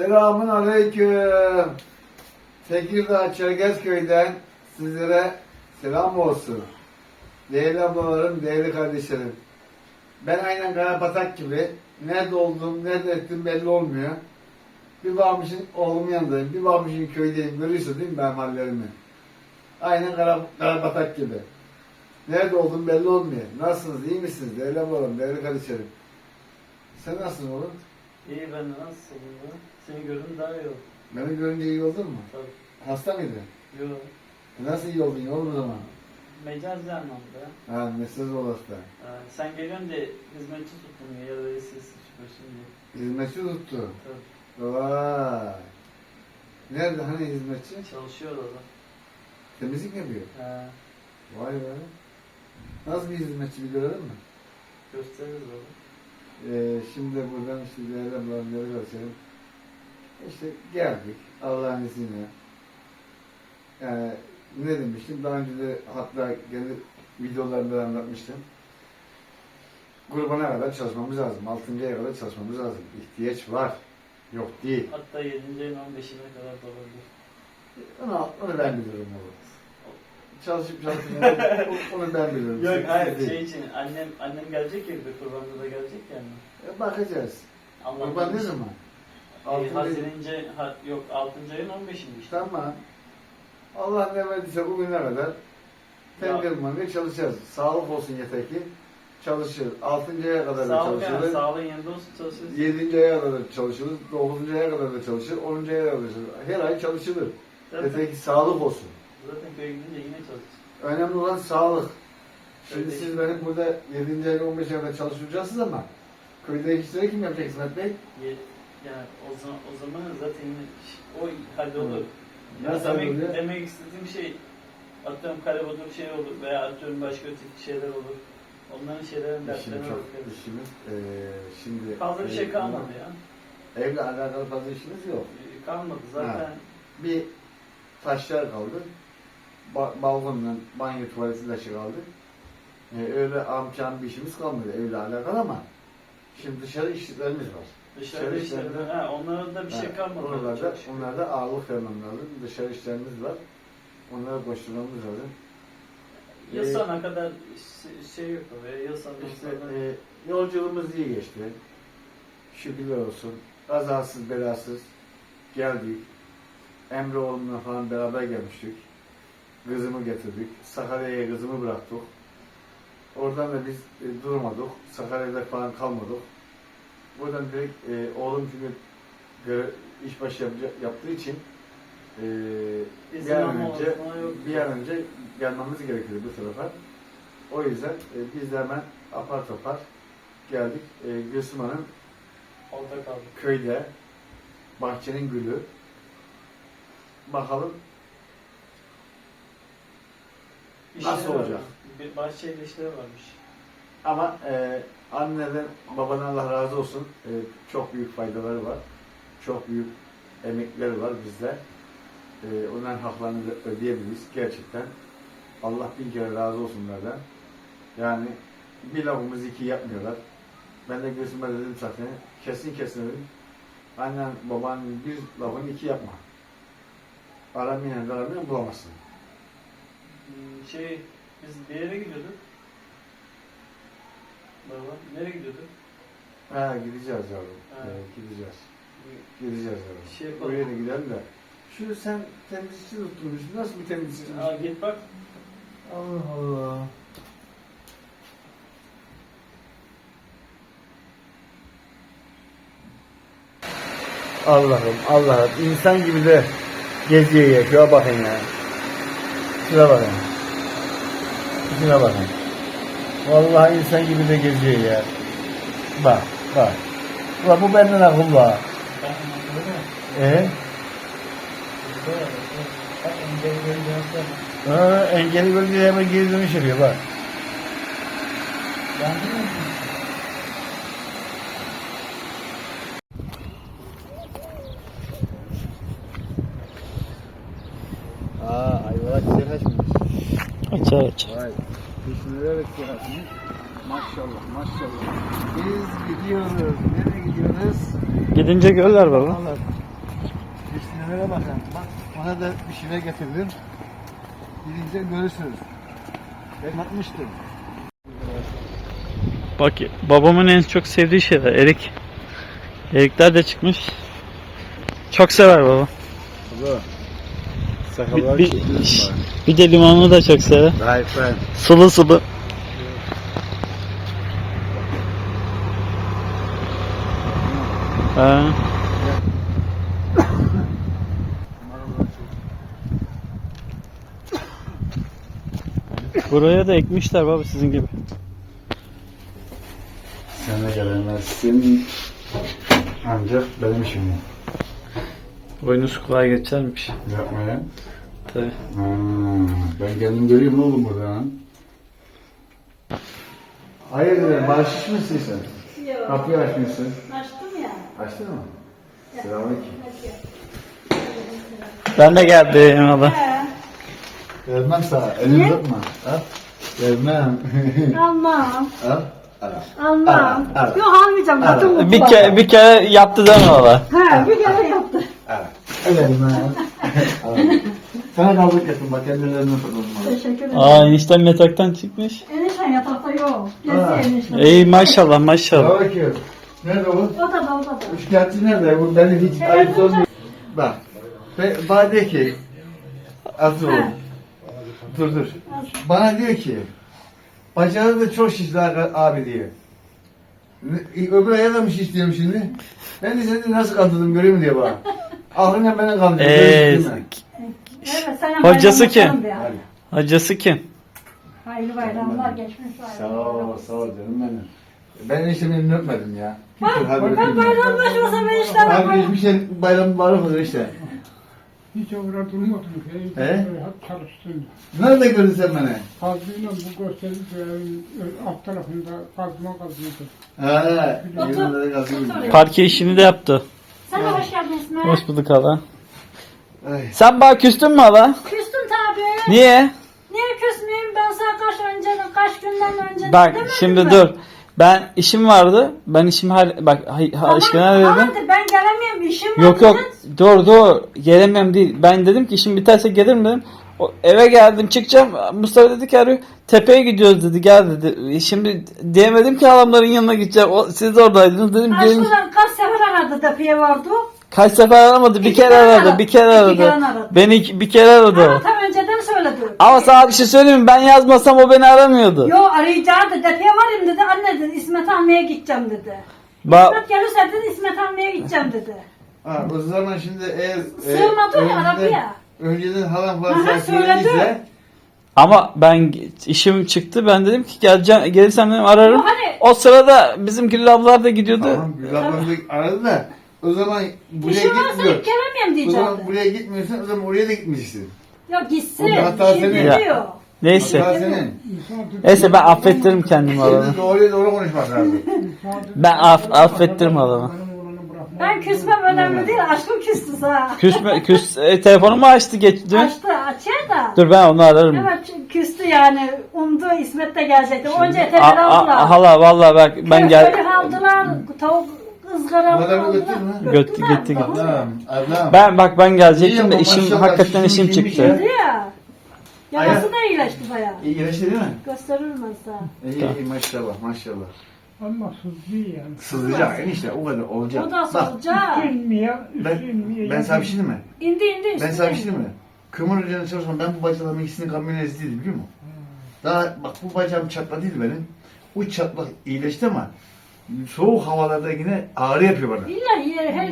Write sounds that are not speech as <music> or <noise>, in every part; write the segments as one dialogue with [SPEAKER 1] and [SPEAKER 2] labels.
[SPEAKER 1] Selamun aleyküm. Tekirdağ Çerkezköy'den sizlere selam olsun. Değerli ablalarım, değerli kardeşlerim. Ben aynen Karabatak gibi nerede olduğum, nerede ettiğim belli olmuyor. Bir varmışın oğlumun yanındayım, bir varmışın köydeyim. Görüyorsun değil mi benim hallerimi? Aynen Kara, Karabatak gibi. Nerede olduğum belli olmuyor. Nasılsınız, iyi misiniz? Değerli ablalarım, değerli kardeşlerim. Sen nasılsın oğlum?
[SPEAKER 2] İyi ben de nasılsın ya? Seni gördüm daha iyi oldu.
[SPEAKER 1] Beni görünce iyi oldun mu?
[SPEAKER 2] Tabii.
[SPEAKER 1] Hasta mıydın?
[SPEAKER 2] Yo.
[SPEAKER 1] Nasıl iyi oldun ya oğlum o zaman?
[SPEAKER 2] Mecazi anlamda.
[SPEAKER 1] Ha mesaj olasın.
[SPEAKER 2] Ee, sen geliyorsun de hizmetçi tuttun ya da siz çıkıyorsun diye.
[SPEAKER 1] Hizmetçi tuttu.
[SPEAKER 2] Tabii.
[SPEAKER 1] Vay. Nerede hani hizmetçi?
[SPEAKER 2] Çalışıyor orada.
[SPEAKER 1] Temizlik mi yapıyor?
[SPEAKER 2] Ee,
[SPEAKER 1] Vay be. Nasıl bir hizmetçi bir görelim mi?
[SPEAKER 2] gösteririz orada.
[SPEAKER 1] Ee, şimdi buradan değerli ablaları gösterelim. İşte geldik Allah'ın izniyle. Yani ne demiştim? Daha önce de hatta kendi videolarımda anlatmıştım. Kurbana kadar çalışmamız lazım. Altıncıya kadar çalışmamız lazım. İhtiyaç var. Yok değil.
[SPEAKER 2] Hatta 7. ayın 15'ine kadar da olabilir.
[SPEAKER 1] Onu, onu ben bilirim oğlum. Çalışıp çalışmayı onu ben bilirim.
[SPEAKER 2] Yok hayır şey için annem annem gelecek ya bir kurbanda da gelecek yani.
[SPEAKER 1] E, Bakacağız.
[SPEAKER 2] Allah
[SPEAKER 1] Kurban ne zaman? Altıncı-
[SPEAKER 2] Haziran'ca ha, yok 6. ayın 15'inde işte.
[SPEAKER 1] Tamam. Allah ne verdiyse bugüne kadar tendirmanla çalışacağız. Sağlık olsun yeter ki çalışır. Altıncıya kadar da
[SPEAKER 2] Sağlık yani
[SPEAKER 1] çalışırız.
[SPEAKER 2] sağlığın yanında olsun çalışırız.
[SPEAKER 1] Yedinciye kadar da çalışırız. Dokuzuncuya kadar da çalışır. Onuncuya kadar da çalışır. Her ay çalışılır. Yeter ki sağlık olsun.
[SPEAKER 2] Zaten köye gidince yine çalışırız.
[SPEAKER 1] Önemli olan sağlık. Şimdi
[SPEAKER 2] Öyle.
[SPEAKER 1] siz benim burada 7. ay 15 kadar çalışacaksınız ama köyde işleri kim yapacak İsmet Bey?
[SPEAKER 2] Ye- Yani o zaman, o zaman zaten o hallolur. Ya
[SPEAKER 1] Nasıl
[SPEAKER 2] demek,
[SPEAKER 1] oluyor?
[SPEAKER 2] demek istediğim şey atıyorum karabadur şey olur veya atıyorum başka öteki şeyler olur. Onların şeylerin
[SPEAKER 1] İşim
[SPEAKER 2] dertlerine
[SPEAKER 1] çok,
[SPEAKER 2] bakarız.
[SPEAKER 1] işimiz eee şimdi...
[SPEAKER 2] Fazla bir şey kalmadı ya.
[SPEAKER 1] Evle alakalı fazla işimiz yok.
[SPEAKER 2] Ee, Kalmadı zaten.
[SPEAKER 1] Bir taşlar kaldı. Ba balkonla banyo tuvaleti taşı kaldı. Ee, öyle amcam bir işimiz kalmadı evle alakalı ama şimdi dışarı işlerimiz var. Dışarı
[SPEAKER 2] işte,
[SPEAKER 1] işlerinde-
[SPEAKER 2] ha, onlarda da bir şey kalmadı. Şükür.
[SPEAKER 1] onlarda ağırlık vermem lazım. Dışarı işlerimiz var. Onlara koşturmamız lazım.
[SPEAKER 2] Yıl
[SPEAKER 1] Ee,
[SPEAKER 2] sonuna kadar ş- şey yok veya yıl sonuna
[SPEAKER 1] İşte
[SPEAKER 2] kadar.
[SPEAKER 1] e, yolculuğumuz iyi geçti. Şükürler olsun. Kazasız belasız geldik. Emre oğlumla falan beraber gelmiştik. Kızımı getirdik. Sakarya'ya kızımı bıraktık. Oradan da biz e, durmadık. Sakarya'da falan kalmadık. Buradan direkt e, oğlum çünkü göre, işbaşı yapacak, yaptığı için e, bir an önce bir an önce gelmemiz gerekiyordu bu tarafa. O yüzden e, biz de hemen apar topar geldik. E, Gülsüm Hanım köyde bahçenin gülü. Bakalım Nasıl
[SPEAKER 2] İşleri
[SPEAKER 1] olacak?
[SPEAKER 2] var. Bir bahçeyle işleri varmış.
[SPEAKER 1] ama e, anneden babadan Allah razı olsun e, çok büyük faydaları var. Çok büyük emekleri var bizde. E, onların haklarını da ödeyebiliriz gerçekten. Allah bin kere razı olsun onlardan. Yani bir lafımız iki yapmıyorlar. Ben de Gülsüm'e dedim zaten kesin kesin dedim. Annen baban bir lafını iki yapma. Aramayan da aramayan bulamazsın.
[SPEAKER 2] Hmm, Şey, biz bir yere gidiyorduk. Baba, nereye gidiyorduk?
[SPEAKER 1] Ha gideceğiz yavrum.
[SPEAKER 2] Ha.
[SPEAKER 1] Evet, gideceğiz. Gideceğiz yavrum.
[SPEAKER 2] Şey yapalım.
[SPEAKER 1] Oraya da gidelim de. Şu sen temizlikçi tutturmuşsun. Nasıl bir temizlikçi?
[SPEAKER 2] Aa, git bak.
[SPEAKER 1] Allah Allah. Allah'ım Allah'ım insan gibi de geziyor ya. Şuna bakın ya. Şuna bakın. Şuna bakın. Vallahi insan gibi de geziyor ya. Bak bak. Ulan bu benden akıl var. Ee? Ha, engeli görünce hemen geri dönüş yapıyor bak.
[SPEAKER 2] Ben bilmiyorum.
[SPEAKER 1] Aa, ayvalar çiçek açmış.
[SPEAKER 2] Açar açar.
[SPEAKER 1] Vay. Düşünülerek. Maşallah, maşallah. Biz gidiyoruz. Nereye gidiyoruz?
[SPEAKER 2] Gidince görürler baba.
[SPEAKER 1] Allah Kamera bakın. Bak ona da bir şeyler getirdim. Gidince görürsünüz. Ben atmıştım.
[SPEAKER 2] Bak babamın en çok sevdiği şeyler erik. Erikler de çıkmış. Çok sever baba. Bir,
[SPEAKER 1] Sakallar
[SPEAKER 2] bir, bir de limonunu da çok sever.
[SPEAKER 1] Hayır ben.
[SPEAKER 2] Sulu sulu. Ha. Buraya da ekmişler baba sizin gibi.
[SPEAKER 1] Sen de gelemezsin. Ancak benim işim
[SPEAKER 2] Boynuz kulağa geçermiş.
[SPEAKER 1] yapmaya.
[SPEAKER 2] Tabii.
[SPEAKER 1] Ha, ben kendim göreyim oğlum burada ha. Hayırdır, bahşiş misin sen?
[SPEAKER 3] Yok.
[SPEAKER 1] Kapıyı açmışsın.
[SPEAKER 3] Açtım ya.
[SPEAKER 1] Açtın mı? Selamünaleyküm.
[SPEAKER 2] Ben de geldim.
[SPEAKER 3] He.
[SPEAKER 1] Vermem sana, elini tutma. <laughs> Al. Vermem.
[SPEAKER 3] Almam.
[SPEAKER 1] Al.
[SPEAKER 3] Almam.
[SPEAKER 1] Al.
[SPEAKER 3] Yok almayacağım.
[SPEAKER 1] Al.
[SPEAKER 3] Zaten
[SPEAKER 2] Bir kere, bir kere yaptı değil mi valla?
[SPEAKER 3] He bir kere yaptı.
[SPEAKER 1] Al. Al elini al. <laughs> Sana kaldık ettim bak ellerini tutma.
[SPEAKER 3] Teşekkür ederim.
[SPEAKER 2] Aa enişten yataktan çıkmış.
[SPEAKER 3] Enişten yatakta yok.
[SPEAKER 1] Ha.
[SPEAKER 3] Enişten.
[SPEAKER 2] İyi maşallah maşallah.
[SPEAKER 1] Selamünaleyküm. Nerede bu?
[SPEAKER 3] O da da o da da.
[SPEAKER 1] Üçkağıtçı nerede? Bu beni hiç ayıp sormuyor. Bak. Be, bana diyor ki az ol. Dur dur. Bana diyor ki bacağı da çok şişti abi- diyor. Ne- Öbür ayağı da mı şiş diyorum şimdi? Ben de seni nasıl kandırdım göreyim diye kandırıyor.
[SPEAKER 2] Eee
[SPEAKER 1] görüyorsun değil mi?
[SPEAKER 3] Evet
[SPEAKER 2] Hocası kim?
[SPEAKER 1] Hadi.
[SPEAKER 2] Hacısı kim?
[SPEAKER 3] Hayırlı bayramlar geçmiş
[SPEAKER 1] Sağ
[SPEAKER 3] bayramlar.
[SPEAKER 1] ol, sağ ol canım benim. Ben beni öpmedim ya.
[SPEAKER 3] Bak,
[SPEAKER 1] Hadi
[SPEAKER 3] Ben
[SPEAKER 1] öpeyim.
[SPEAKER 3] bayramlaşmasam enişten
[SPEAKER 1] Abi
[SPEAKER 3] bayram.
[SPEAKER 1] hiçbir şey bayram var mıdır işte?
[SPEAKER 4] Hiç orada durmadım. Hiç
[SPEAKER 1] He?
[SPEAKER 4] hep çalıştım.
[SPEAKER 1] Nerede gördün sen beni?
[SPEAKER 4] Kazıyla bu gösteri evin alt tarafında kazma kazıydı.
[SPEAKER 1] Ha,
[SPEAKER 3] Otur.
[SPEAKER 1] yıllarda kazıyorum.
[SPEAKER 3] Otur.
[SPEAKER 2] Parke işini de yaptı.
[SPEAKER 3] Sen de hoş geldin İsmail.
[SPEAKER 2] Hoş bulduk hala.
[SPEAKER 1] Ay.
[SPEAKER 2] Sen bana küstün mü hala?
[SPEAKER 3] Küstüm tabii.
[SPEAKER 2] Niye?
[SPEAKER 3] Niye küsmeyeyim? Ben sana kaç önceden, kaç günden önce
[SPEAKER 2] Bak
[SPEAKER 3] demedim
[SPEAKER 2] şimdi
[SPEAKER 3] mi?
[SPEAKER 2] dur. Ben işim vardı. Ben işimi hal bak hay, ha, işgana dedim.
[SPEAKER 3] Hadi ben gelemiyorum işim var.
[SPEAKER 2] Yok yok.
[SPEAKER 3] dedin.
[SPEAKER 2] Dur dur. Gelemiyorum değil. Ben dedim ki işim biterse gelirim dedim. O, eve geldim çıkacağım. Mustafa dedi ki arıyor. Tepeye gidiyoruz dedi. Gel dedi. E, Şimdi diyemedim ki halamların yanına gideceğim. O, siz oradaydınız dedim. Gelin.
[SPEAKER 3] şuradan kaç sefer aradı depiye vardı.
[SPEAKER 2] Kaç sefer aramadı. Bir
[SPEAKER 3] İki
[SPEAKER 2] kere
[SPEAKER 3] kere
[SPEAKER 2] aradı.
[SPEAKER 3] aradı.
[SPEAKER 2] Bir kere
[SPEAKER 3] İki
[SPEAKER 2] aradı.
[SPEAKER 3] kere aradı.
[SPEAKER 2] Beni iki- bir kere aradı.
[SPEAKER 3] Ama
[SPEAKER 2] o.
[SPEAKER 3] tam önceden söyledi.
[SPEAKER 2] Ama sana bir şey söyleyeyim mi? Ben yazmasam o beni aramıyordu.
[SPEAKER 3] Yo arayacaktı. Depiye varayım dedi. Anne dedi İsmet almaya gideceğim dedi.
[SPEAKER 2] Ba
[SPEAKER 3] İsmet gelirse dedi İsmet almaya gideceğim dedi.
[SPEAKER 1] Ha, o zaman şimdi eğer...
[SPEAKER 3] Sığmadı ya
[SPEAKER 1] önceden-
[SPEAKER 3] arabaya.
[SPEAKER 1] Önceden halam
[SPEAKER 3] Aha,
[SPEAKER 1] varsa
[SPEAKER 3] söyledi.
[SPEAKER 1] söylediyse...
[SPEAKER 2] ama ben işim çıktı. Ben dedim ki geleceğim gelirsem dedim ararım.
[SPEAKER 3] Yo, hani-
[SPEAKER 2] O sırada bizim Gül ablalar da gidiyordu.
[SPEAKER 1] Tamam Gül ablam da aradı da o zaman buraya
[SPEAKER 3] İşim varsa
[SPEAKER 1] gitmiyor.
[SPEAKER 3] gelemiyorum
[SPEAKER 1] O zaman buraya gitmiyorsan o zaman oraya da gitmişsin.
[SPEAKER 3] Ya gitsin.
[SPEAKER 1] O da hata
[SPEAKER 3] Şimdi
[SPEAKER 1] senin.
[SPEAKER 3] diyor.
[SPEAKER 2] Neyse.
[SPEAKER 1] Senin.
[SPEAKER 2] Neyse ben affettiririm kendimi adamı.
[SPEAKER 1] Şimdi doğruya doğru konuşmak lazım.
[SPEAKER 2] Ben aff- affettirim adamı.
[SPEAKER 3] Ben küsmem önemli değil. Aşkım küstü sana.
[SPEAKER 2] Küsme, küs, e, telefonumu açtı geçti.
[SPEAKER 3] Açtı açıyor da.
[SPEAKER 2] Dur ben onu ararım.
[SPEAKER 3] Evet küstü yani. Umdu İsmet de gelecekti. Önce
[SPEAKER 2] A-
[SPEAKER 3] eteler
[SPEAKER 2] a-
[SPEAKER 3] aldılar.
[SPEAKER 2] hala vallahi bak ben
[SPEAKER 3] Köfteli
[SPEAKER 2] gel
[SPEAKER 3] aldılar. Tavuk ızgara
[SPEAKER 1] Bu adamı
[SPEAKER 3] aldılar.
[SPEAKER 1] götür mü?
[SPEAKER 2] Götü-
[SPEAKER 3] Götürdüler.
[SPEAKER 2] gitti, gitti.
[SPEAKER 1] Adam, adam.
[SPEAKER 2] ben bak ben gelecektim de
[SPEAKER 1] ama
[SPEAKER 2] işim
[SPEAKER 1] maşallah,
[SPEAKER 2] hakikaten işim çıktı.
[SPEAKER 1] ya.
[SPEAKER 3] Dedi ya. Yarası da iyileşti baya.
[SPEAKER 1] İyi iyileşti değil mi?
[SPEAKER 3] Gösterir mi sana?
[SPEAKER 1] İyi iyi maşallah maşallah.
[SPEAKER 4] Ama sızıyor yani.
[SPEAKER 1] Sızacak enişte o kadar olacak.
[SPEAKER 3] O da
[SPEAKER 1] Bak
[SPEAKER 3] solacak.
[SPEAKER 4] Üstünmeye,
[SPEAKER 1] ben,
[SPEAKER 4] üstünmeye.
[SPEAKER 1] ben sana bir şey diyeyim mi?
[SPEAKER 3] İndi indi üstüne.
[SPEAKER 1] Ben sana bir şey diyeyim mi? Kömür üzerine çalışmam. Ben bu bacalarımın ikisinin kamyon ezildi biliyor musun? Daha bak bu bacağım çatladıydı benim. Bu çatlak iyileşti ama soğuk havalarda yine ağrı yapıyor bana.
[SPEAKER 3] İlla yeri her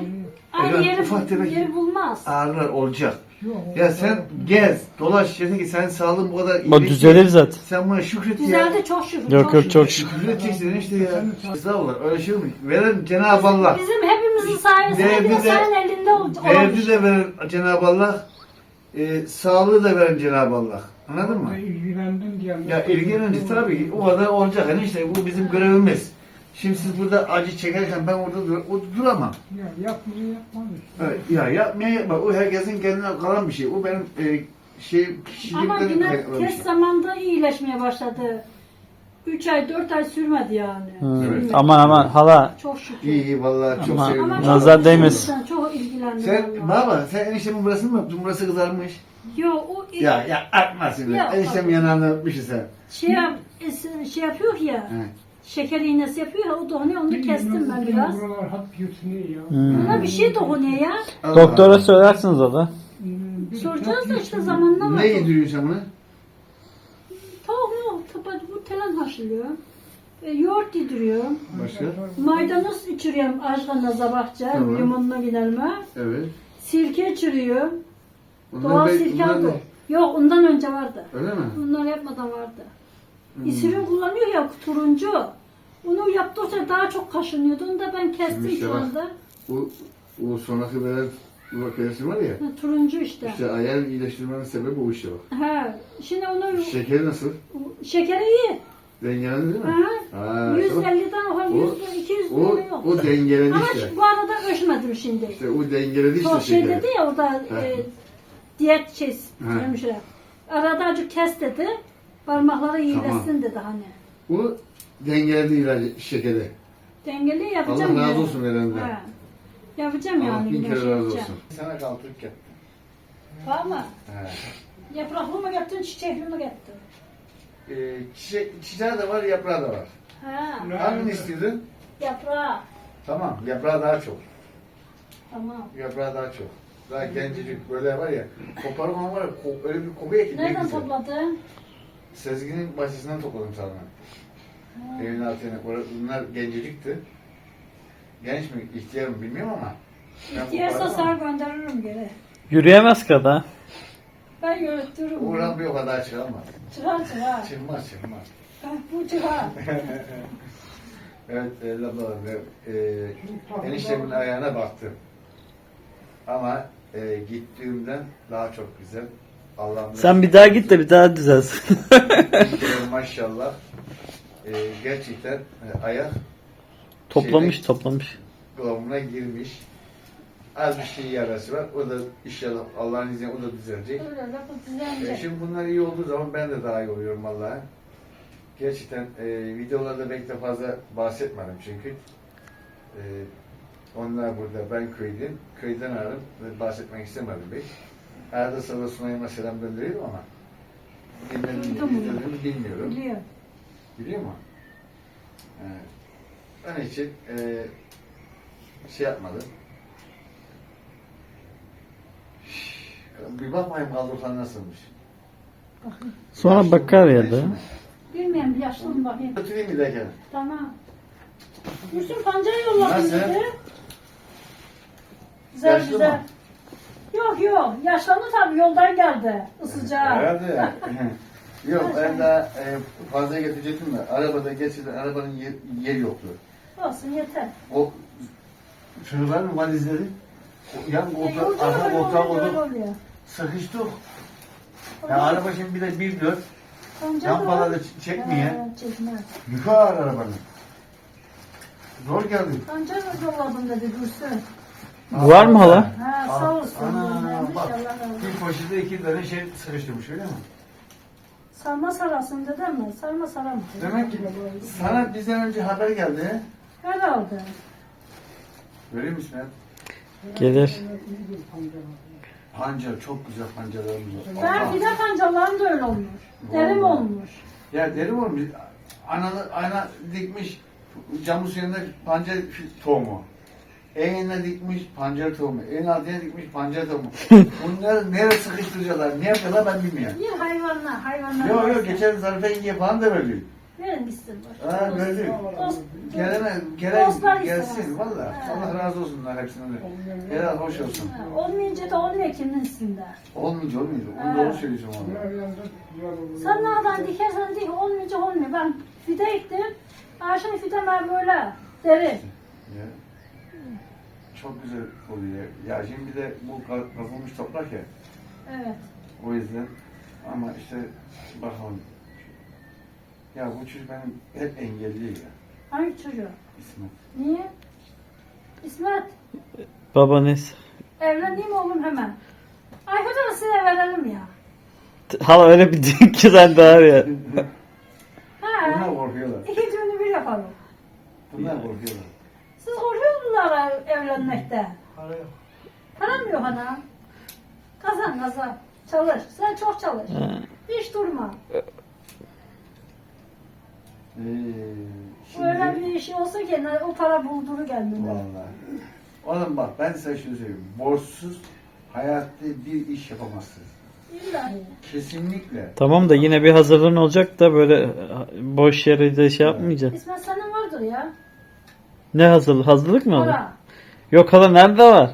[SPEAKER 3] aynı
[SPEAKER 1] Evet,
[SPEAKER 3] yeri,
[SPEAKER 1] ufak tefek-
[SPEAKER 3] yeri bulmaz.
[SPEAKER 1] Ağrılar olacak.
[SPEAKER 4] Yok,
[SPEAKER 1] Ya sen gez, dolaş, yeter ki sen sağlığın bu kadar
[SPEAKER 2] O düzelir zaten.
[SPEAKER 1] Sen buna şükret ya.
[SPEAKER 3] Düzeldi çok şükür.
[SPEAKER 2] Yok yok çok
[SPEAKER 3] şükür.
[SPEAKER 2] şükür.
[SPEAKER 1] Şükür edeceksin işte ya. Estağfurullah öyle şey mi? Veren Cenab-ı Allah.
[SPEAKER 3] Bizim hepimizin sayesinde bir de
[SPEAKER 1] de-
[SPEAKER 3] senin elinde olacak.
[SPEAKER 1] Verdi de veren Cenab-ı Allah. E, sağlığı da veren Cenab-ı Allah. Anladın mı?
[SPEAKER 4] İlgilendin diye.
[SPEAKER 1] Ya ilgilenince tabii o kadar olacak. Hani işte bu bizim görevimiz. Şimdi siz burada acı çekerken ben orada dur o duramam.
[SPEAKER 4] Ya yapmayı yapmam işte.
[SPEAKER 1] Evet, ya yapmaya yapma. O herkesin kendine kalan bir şey. O benim e, şey
[SPEAKER 3] Ama
[SPEAKER 1] kişiliklerim
[SPEAKER 3] yine
[SPEAKER 1] kaynaklı bir
[SPEAKER 3] tez
[SPEAKER 1] şey.
[SPEAKER 3] zamanda iyileşmeye başladı. 3 ay 4 ay sürmedi yani.
[SPEAKER 2] Hı.
[SPEAKER 3] Sürmedi.
[SPEAKER 2] Aman aman hala
[SPEAKER 3] Çok şükür.
[SPEAKER 1] İyi iyi vallahi çok
[SPEAKER 2] Ama-
[SPEAKER 1] sevindim.
[SPEAKER 3] Ama çok
[SPEAKER 2] Nazar değmesin.
[SPEAKER 3] Çok ilgilendim. kendim.
[SPEAKER 1] Sen
[SPEAKER 3] vallahi.
[SPEAKER 1] baba sen eniştemin burasını mı öptün? Burası kızarmış.
[SPEAKER 3] Yo o
[SPEAKER 1] Ya ya atma şimdi.
[SPEAKER 3] Ya,
[SPEAKER 1] Eniştem
[SPEAKER 3] baba.
[SPEAKER 1] yanağını öpmüşsün sen.
[SPEAKER 3] şey, yap- es- şey yapıyor ya.
[SPEAKER 1] He.
[SPEAKER 3] Şeker iğnesi yapıyor ya o dokunuyor onu kestim ben biraz.
[SPEAKER 4] Buralar ya.
[SPEAKER 2] Hmm.
[SPEAKER 3] Buna bir şey dokunuyor ya.
[SPEAKER 2] Doktora söylersiniz o da.
[SPEAKER 4] Hmm, bir
[SPEAKER 3] Soracağız da işte
[SPEAKER 4] yutuluyor.
[SPEAKER 3] zamanla var.
[SPEAKER 1] Ne yediriyorsun sen bunu?
[SPEAKER 3] Tavuk yok. Tabii bu telen haşlıyor. E, yoğurt yediriyor.
[SPEAKER 1] Başka?
[SPEAKER 3] Maydanoz içiriyorum aşkına sabahça.
[SPEAKER 1] Tamam.
[SPEAKER 3] Limonuna giderme.
[SPEAKER 1] Evet.
[SPEAKER 3] Sirke içiriyor. Doğal
[SPEAKER 1] be-
[SPEAKER 3] sirke
[SPEAKER 1] bunlar
[SPEAKER 3] aldı. Yok ondan önce vardı.
[SPEAKER 1] Öyle mi?
[SPEAKER 3] Bunlar yapmadan vardı.
[SPEAKER 1] Hmm.
[SPEAKER 3] İsirин kullanıyor ya turuncu. Onu yaptıkça daha çok kaşınıyordu. Onu da ben kestim
[SPEAKER 1] İşte
[SPEAKER 3] şu
[SPEAKER 1] bak.
[SPEAKER 3] anda.
[SPEAKER 1] Bu, bu sonraki veren vakası var ya.
[SPEAKER 3] Ha, turuncu işte.
[SPEAKER 1] İşte ayar iyileştirmenin sebebi bu işte bak.
[SPEAKER 3] Ha, şimdi onu
[SPEAKER 1] Şekeri nasıl?
[SPEAKER 3] şekeri iyi.
[SPEAKER 1] Dengelendi değil mi?
[SPEAKER 3] Ha.
[SPEAKER 1] Ha, işte bak.
[SPEAKER 3] 150'den o
[SPEAKER 1] O-
[SPEAKER 3] 100 200
[SPEAKER 1] O,
[SPEAKER 3] yok.
[SPEAKER 1] o dengeledi
[SPEAKER 3] Ama
[SPEAKER 1] işte.
[SPEAKER 3] şu- bu arada ölçmedim şimdi.
[SPEAKER 1] İşte o dengeledi işte
[SPEAKER 3] Çok şey
[SPEAKER 1] şekeri.
[SPEAKER 3] dedi ya orada
[SPEAKER 1] Ha.
[SPEAKER 3] e, diyet kes
[SPEAKER 1] Ha.
[SPEAKER 3] hemşire. Arada acık kes dedi. Parmakları iyileşsin dedi hani.
[SPEAKER 1] Bu dengeledi ilacı şekeri.
[SPEAKER 3] Dengeli yapacağım.
[SPEAKER 1] Allah razı
[SPEAKER 3] yani.
[SPEAKER 1] olsun verenden.
[SPEAKER 3] Ha. Yapacağım
[SPEAKER 1] Allah
[SPEAKER 3] yani.
[SPEAKER 1] bin
[SPEAKER 3] bir
[SPEAKER 1] kere razı olsun. Sana kaltırık yaptım.
[SPEAKER 3] Var mı?
[SPEAKER 1] He.
[SPEAKER 3] Yapraklı mı yaptın, çiçekli mi yaptın?
[SPEAKER 1] Ee, çiçek, çiçeği de var, yaprağı da var.
[SPEAKER 3] Ha,
[SPEAKER 1] Hangini istiyordun?
[SPEAKER 3] yaprağı.
[SPEAKER 1] Tamam, yaprağı daha çok.
[SPEAKER 3] Tamam.
[SPEAKER 1] Yaprağı daha çok. Daha gencecik böyle var ya. Koparım ama var ya, ko- öyle bir kokuyor ki ne
[SPEAKER 3] Nereden
[SPEAKER 1] güzel.
[SPEAKER 3] topladın?
[SPEAKER 1] Sezgin'in bahçesinden topladım sana. Evin altına. Or- Bunlar gencecikti. Genç mi, ihtiyar mı bilmiyorum ama. Ben
[SPEAKER 3] İhtiyarsa
[SPEAKER 1] kopardım
[SPEAKER 3] gönderirim geri.
[SPEAKER 2] Yürüyemez kadar.
[SPEAKER 3] Ben yürütürüm.
[SPEAKER 1] Uğran bir o kadar çıkarmaz.
[SPEAKER 3] Çıkar çıkar.
[SPEAKER 1] Çıkmaz, çıkmaz.
[SPEAKER 3] Bu çıkar. <laughs>
[SPEAKER 1] Evet, e, ablalar, e, eniştemin ayağına baktım. Ama e, gittiğimden daha çok güzel. Allah'ım
[SPEAKER 2] Sen bir daha git de bir daha düzelsin. <laughs>
[SPEAKER 1] Maşallah. E, gerçekten e, ayak
[SPEAKER 2] toplamış toplamış.
[SPEAKER 1] kıvamına girmiş. Az bir şey yarası var. O da inşallah Allah'ın izniyle o da düzelecek.
[SPEAKER 3] Öyle lafı
[SPEAKER 1] E,
[SPEAKER 3] düzenle.
[SPEAKER 1] şimdi bunlar iyi olduğu zaman ben de daha iyi oluyorum vallahi. Gerçekten e, videolarda belki de fazla bahsetmedim çünkü. E, onlar burada, ben köydeyim. Köyden aradım ve bahsetmek istemedim pek. Arada sırada Sunay'ıma selam gönderiyorum ama dinledim,
[SPEAKER 3] Duydum bunu.
[SPEAKER 1] bilmiyorum.
[SPEAKER 3] Biliyor.
[SPEAKER 1] Biliyor mu? Evet. Onun için e, şey yapmadım. Bir bakmayayım kaldırsan nasılmış.
[SPEAKER 2] Sonra bakar ya da.
[SPEAKER 3] Bilmiyorum bir yaşlı mı bakayım.
[SPEAKER 1] Götüreyim bir dakika.
[SPEAKER 3] Tamam. Müslüm pancar yolladım
[SPEAKER 1] Nasıl?
[SPEAKER 3] dedi. Güzel
[SPEAKER 1] Yaşlı
[SPEAKER 3] güzel.
[SPEAKER 1] mı?
[SPEAKER 3] Yok yok. Yaşlandı tabii yoldan geldi. Isıcağı.
[SPEAKER 1] Herhalde. <laughs> Yok ben daha e, fazla getirecektim de arabada gerçekten arabanın yer, yeri yoktu.
[SPEAKER 3] Olsun yeter.
[SPEAKER 1] O çocukların valizleri o yan
[SPEAKER 3] E,
[SPEAKER 1] koltuğa,
[SPEAKER 3] yolda
[SPEAKER 1] arka koltuğa
[SPEAKER 3] oluyor,
[SPEAKER 1] koyduk.
[SPEAKER 3] oluyor.
[SPEAKER 1] Sıkıştık. Ya araba şimdi bir de bir dört. Lambaları
[SPEAKER 3] da-
[SPEAKER 1] ç- çekmiyor.
[SPEAKER 3] He, çekmez.
[SPEAKER 1] Yukarı arabanın. Zor geldi.
[SPEAKER 3] Pancar da yolladım dedi Gülsün.
[SPEAKER 2] Var mı hala?
[SPEAKER 3] Ha sağ olsun.
[SPEAKER 1] Ana, bak.
[SPEAKER 3] Allah razı olsun.
[SPEAKER 1] Bir poşete iki tane şey sıkıştırmış öyle mi?
[SPEAKER 3] Sarma sarasın dedi mi? Sarma saram.
[SPEAKER 1] Demek ki sana bizden önce haber geldi. he?
[SPEAKER 3] Herhalde.
[SPEAKER 1] Görüyor musun? ha?
[SPEAKER 2] Gelir.
[SPEAKER 1] Pancar çok güzel pancarlarımız var.
[SPEAKER 3] Ben
[SPEAKER 1] Allah.
[SPEAKER 3] fide pancarlarım da öyle olmuş. Derim
[SPEAKER 1] Vallahi.
[SPEAKER 3] olmuş.
[SPEAKER 1] Ya derim olmuş. Ana, ana dikmiş camın suyunda pancar tohumu. Eline dikmiş pancar tohumu. En altına dikmiş pancar tohumu. <laughs> Bunları nereye sıkıştıracaklar? Ne yapıyorlar ben bilmiyorum.
[SPEAKER 3] Bir hayvanlar, hayvanlar.
[SPEAKER 1] Yok yok geçen Zarife yenge falan da böyle.
[SPEAKER 3] Verin gitsin. boş.
[SPEAKER 1] Ha böyle. Gelene, gelen
[SPEAKER 3] Dostlar
[SPEAKER 1] gelsin valla. Allah razı olsunlar hepsinden de. Helal hoş olsun.
[SPEAKER 3] Ha, Olmayınca da olmuyor kimin üstünde.
[SPEAKER 1] Olmayacak olmayacak. Onu
[SPEAKER 3] Ha.
[SPEAKER 1] doğru söylüyorsun valla.
[SPEAKER 3] Sen nereden dikersen dik olmayınca olmuyor. Ben fide ektim. Ağaçın fideler böyle derin.
[SPEAKER 1] Ya. Çok güzel oluyor. Ya şimdi bir de bu ka- kazılmış toprak ya.
[SPEAKER 3] Evet.
[SPEAKER 1] O yüzden ama işte bakalım. Ya bu çocuk benim hep engelli ya.
[SPEAKER 3] Hangi çocuğu?
[SPEAKER 1] İsmet.
[SPEAKER 3] Niye? İsmet,
[SPEAKER 2] Baba neyse.
[SPEAKER 3] evleneyim oğlum hemen. Aykut'a da size verelim ya.
[SPEAKER 2] Hala öyle bir din ki sen daha ya.
[SPEAKER 3] Ha,
[SPEAKER 1] Bunlar korkuyorlar.
[SPEAKER 3] iki düğünü bir yapalım.
[SPEAKER 1] Bunlar korkuyorlar.
[SPEAKER 3] Bunlara evlenmekte?
[SPEAKER 4] Para yok.
[SPEAKER 3] Ha Param yok ana. Kazan kazan. Çalış. Sen çok çalış. Hiç durma.
[SPEAKER 1] Ee,
[SPEAKER 3] Öyle
[SPEAKER 1] şimdi,
[SPEAKER 3] bir iş olsa ki o para bulduru kendine.
[SPEAKER 1] vallahi. Oğlum bak ben size şunu söyleyeyim. Borçsuz hayatta bir iş yapamazsınız.
[SPEAKER 3] İlla.
[SPEAKER 1] Kesinlikle.
[SPEAKER 2] Tamam da yine bir hazırlığın olacak da böyle boş yere de şey yapmayacaksın.
[SPEAKER 3] İsmet senin vardır ya.
[SPEAKER 2] Ne hazırlık? Hazırlık mı oldu?
[SPEAKER 3] Para.
[SPEAKER 2] Yok hala nerede var?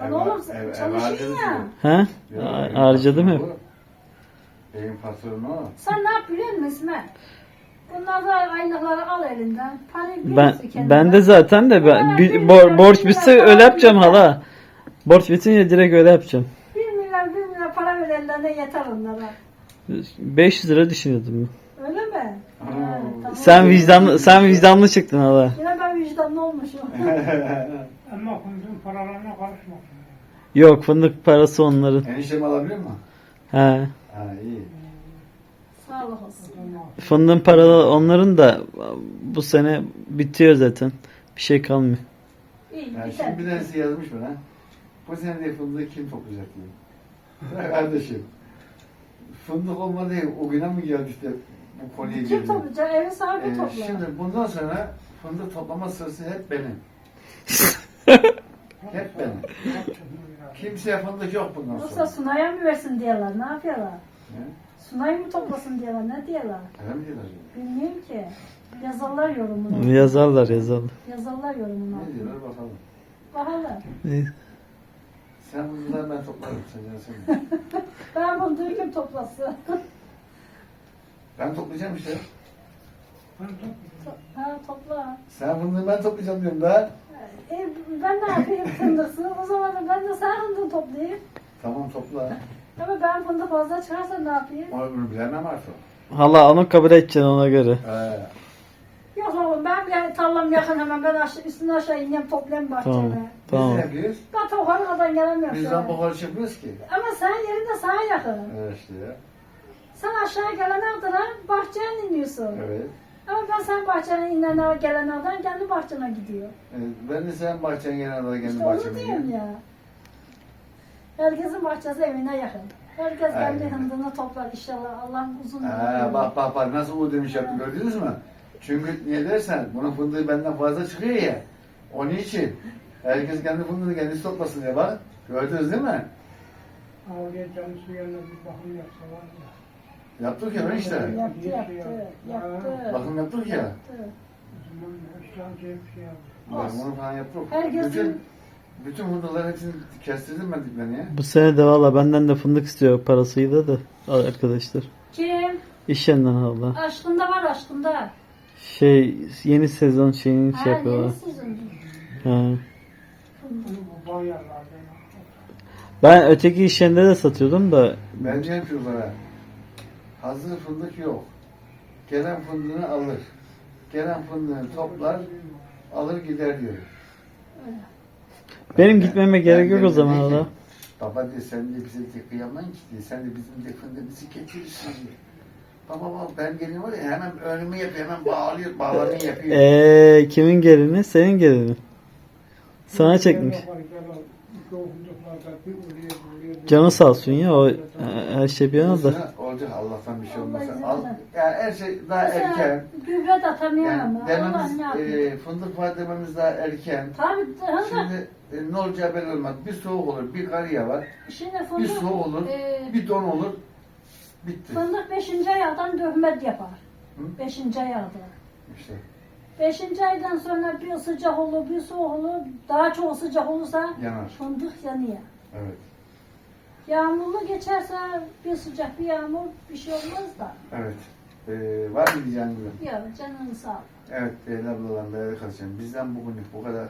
[SPEAKER 3] Lan
[SPEAKER 1] Ev-
[SPEAKER 3] oğlum
[SPEAKER 1] ev- ev
[SPEAKER 3] çalışıyorsun ya.
[SPEAKER 1] mı?
[SPEAKER 2] He?
[SPEAKER 1] Yok,
[SPEAKER 2] Ha-
[SPEAKER 1] benim
[SPEAKER 2] Harcadım hep.
[SPEAKER 1] o. Benim patronum o.
[SPEAKER 3] Sen ne yap biliyor musun İsmet? Bunlar da aynaları al elinden. Parayı
[SPEAKER 2] Ben
[SPEAKER 3] kendine.
[SPEAKER 2] ben de zaten de ben bir,
[SPEAKER 3] bir
[SPEAKER 2] bor- borç bitse öyle yapacağım hala. Borç bitince direkt öyle yapacağım.
[SPEAKER 3] Bir milyar bir milyar para ver ellerine yeter onlara.
[SPEAKER 2] 500 lira düşünüyordum.
[SPEAKER 3] Öyle mi? Ha, tamam.
[SPEAKER 2] Sen vicdanlı sen vicdanlı çıktın hala.
[SPEAKER 3] Yine ben vicdanlı olmuşum. <laughs>
[SPEAKER 4] Ama fındığın paralarına karışmasın.
[SPEAKER 2] Yok fındık parası onların.
[SPEAKER 1] Eniştem alabiliyor mu?
[SPEAKER 2] He.
[SPEAKER 1] Ha iyi.
[SPEAKER 3] Sağlık olsun.
[SPEAKER 2] Fındığın paraları onların da bu sene bitiyor zaten. Bir şey kalmıyor.
[SPEAKER 3] İyi
[SPEAKER 1] Yani
[SPEAKER 3] biter.
[SPEAKER 1] şimdi bir tanesi yazmış bana. Bu sene de fındığı kim toplayacak diye. Ya <laughs> Kardeşim. Fındık olmadı o güne mi geldi işte bu konuya
[SPEAKER 3] Kim
[SPEAKER 1] girdi.
[SPEAKER 3] toplayacak? Evin sahibi
[SPEAKER 1] Ee,
[SPEAKER 3] toplar.
[SPEAKER 1] şimdi bundan sonra fındık toplama sırası hep benim. <laughs> hep benim. Kimseye fındık yok bundan
[SPEAKER 3] Yoksa
[SPEAKER 1] sonra.
[SPEAKER 3] Sunay'a mı versin diyorlar? Ne yapıyorlar?
[SPEAKER 1] Ne?
[SPEAKER 3] Sunay mı toplasın diyorlar? Ne diyorlar?
[SPEAKER 1] Öyle mi diyorlar?
[SPEAKER 3] Bilmiyorum ki. Yazarlar yorumunu.
[SPEAKER 2] Yazarlar yazarlar.
[SPEAKER 3] Yazarlar yorumunu.
[SPEAKER 1] Ne diyorlar bakalım.
[SPEAKER 3] Bakalım.
[SPEAKER 1] Sen bundan ben toplarım. Sen yansın. <laughs>
[SPEAKER 3] Ben bunu duydum toplasın. <laughs>
[SPEAKER 1] Ben toplayacağım işte.
[SPEAKER 3] ha topla.
[SPEAKER 1] Sen fındığı ben toplayacağım diyorum da.
[SPEAKER 3] E, ben ne yapayım fındıksın? O zaman da ben de sen fındığı toplayayım.
[SPEAKER 1] Tamam topla.
[SPEAKER 3] Ama ben fındık fazla çıkarsa ne yapayım?
[SPEAKER 1] Onu bilemem artık.
[SPEAKER 2] Hala onu kabul edeceksin ona göre.
[SPEAKER 1] Ee,
[SPEAKER 3] Yok oğlum ben bir tarlam yakın hemen ben aşağı, üstüne aşağı ineyim toplayayım bahçeme.
[SPEAKER 2] Tamam.
[SPEAKER 1] biz
[SPEAKER 2] Tamam.
[SPEAKER 1] ne yapıyoruz?
[SPEAKER 3] Ben toparlamadan gelemiyorum.
[SPEAKER 1] Biz
[SPEAKER 3] sana.
[SPEAKER 1] lamba yapıyoruz ki.
[SPEAKER 3] Ama sen yerinde sana yakın.
[SPEAKER 1] Evet işte ya.
[SPEAKER 3] Sen aşağı gelen adına bahçeye iniyorsun.
[SPEAKER 1] Evet.
[SPEAKER 3] Ama ben sen bahçene inen gelen adam kendi bahçene gidiyor.
[SPEAKER 1] Evet, Ben de sen bahçen genelde kendi
[SPEAKER 3] İşte onu
[SPEAKER 1] bahçeme
[SPEAKER 3] diyorum
[SPEAKER 1] gidiyorum.
[SPEAKER 3] ya. Herkesin bahçesi evine yakın. Herkes kendi hındını toplar inşallah. Allah'ım uzun ömür
[SPEAKER 1] bak bak bak nasıl o demiş yaptı gördünüz mü? Çünkü niye dersen bunun fındığı benden fazla çıkıyor ya. Onun için herkes kendi fındığını kendisi toplasın diye bak. Gördünüz değil mi?
[SPEAKER 4] Ağrıya canlısı yerine bir bakım yapsalar ya.
[SPEAKER 1] Yaptık ya işte.
[SPEAKER 3] Yaptı yaptı. Yaptı.
[SPEAKER 1] Bakım yaptık ya.
[SPEAKER 3] yaptı.
[SPEAKER 4] Şey şey.
[SPEAKER 1] Bak bunu falan yaptık.
[SPEAKER 3] Herkesin-
[SPEAKER 1] Bütün, bütün fındıkların hepsini kestirdim ben diplerini ya.
[SPEAKER 2] Bu sene de valla benden de fındık istiyor parasıyla da arkadaşlar.
[SPEAKER 3] Kim?
[SPEAKER 2] İş yerinden hala.
[SPEAKER 3] Aşkında var aşkında.
[SPEAKER 2] Şey yeni sezon şeyini şey
[SPEAKER 3] Ha
[SPEAKER 2] yapıyorlar.
[SPEAKER 3] yeni sezon.
[SPEAKER 2] Ha. Ben öteki iş yerinde de satıyordum da
[SPEAKER 1] Ben ne yapıyorum bana? Hazır fındık yok. Gelen fındığını alır. Gelen fındığını toplar, alır gider diyor.
[SPEAKER 2] benim
[SPEAKER 1] Ben-
[SPEAKER 2] gitmeme
[SPEAKER 1] ben
[SPEAKER 2] gerek yok o zaman hala.
[SPEAKER 1] Baba diyor sen de bize de kıyamayın ki diyor. Sen de bizim de fındığımızı getirirsin diyor. Baba baba ben geliyorum var ya hemen önümü yapıyor hemen bağlıyor bağlamayı yapıyor.
[SPEAKER 2] Eee kimin gelini? Senin gelini. Sana çekmiş. Canı sağ olsun ya o e, her şey bir yana da.
[SPEAKER 1] Olacak Allah'tan bir şey olmasa. Al, yani her şey daha erken.
[SPEAKER 3] gübre de atamıyorum
[SPEAKER 1] Yani dememiz, e, fındık var dememiz daha erken.
[SPEAKER 3] Tabii.
[SPEAKER 1] Şimdi e, ne olacağı belli olmaz. Bir soğuk olur, bir kar yağar,
[SPEAKER 3] Şimdi
[SPEAKER 1] bir
[SPEAKER 3] fındık,
[SPEAKER 1] soğuk olur,
[SPEAKER 3] e,
[SPEAKER 1] bir don olur. Bitti.
[SPEAKER 3] fındık 5. aydan dövmet yapar.
[SPEAKER 1] Hı?
[SPEAKER 3] 5. ayda.
[SPEAKER 1] İşte.
[SPEAKER 3] 5. aydan sonra bir sıcak olur, bir soğuk olur. Daha çok sıcak olursa
[SPEAKER 1] Yanar.
[SPEAKER 3] fındık yanıyor.
[SPEAKER 1] Evet.
[SPEAKER 3] Yağmurlu geçerse bir sıcak bir yağmur bir şey olmaz da.
[SPEAKER 1] Evet. Ee, var mı diyeceğin gibi?
[SPEAKER 3] Ya canın sağ ol.
[SPEAKER 1] Evet değerli ablalarım, değerli kardeşlerim. Bizden bugünlük bu kadar.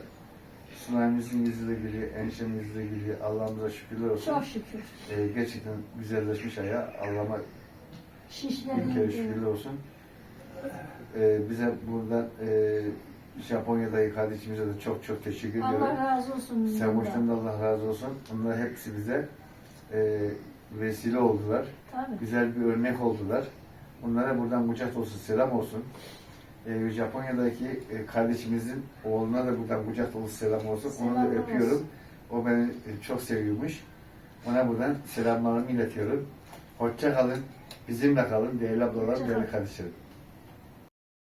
[SPEAKER 1] Sunayimizin yüzüyle gülüyor, eniştemin yüzüyle gülüyor. Allah'ımıza şükürler olsun.
[SPEAKER 3] Çok şükür.
[SPEAKER 1] Ee, gerçekten güzelleşmiş aya. Allah'ıma
[SPEAKER 3] Şişlerin
[SPEAKER 1] bir kere şükürler olsun. Ee, bize buradan e, Japonya'daki kardeşimize de çok çok teşekkür ediyorum.
[SPEAKER 3] Allah razı olsun.
[SPEAKER 1] Semoş'tan da Allah razı olsun. Bunlar hepsi bize e, vesile oldular.
[SPEAKER 3] Tabii.
[SPEAKER 1] Güzel bir örnek oldular. Bunlara buradan kucak olsun, selam olsun. E, Japonya'daki e, kardeşimizin oğluna da buradan kucak dolusu selam olsun. Onu da
[SPEAKER 3] Selam
[SPEAKER 1] öpüyorum.
[SPEAKER 3] olsun.
[SPEAKER 1] O beni e, çok seviyormuş. Ona buradan selamlarımı iletiyorum. Hoşça kalın. Bizimle kalın değerli ablalarım,
[SPEAKER 3] Hoşça
[SPEAKER 1] değerli
[SPEAKER 3] kalın.
[SPEAKER 1] kardeşlerim.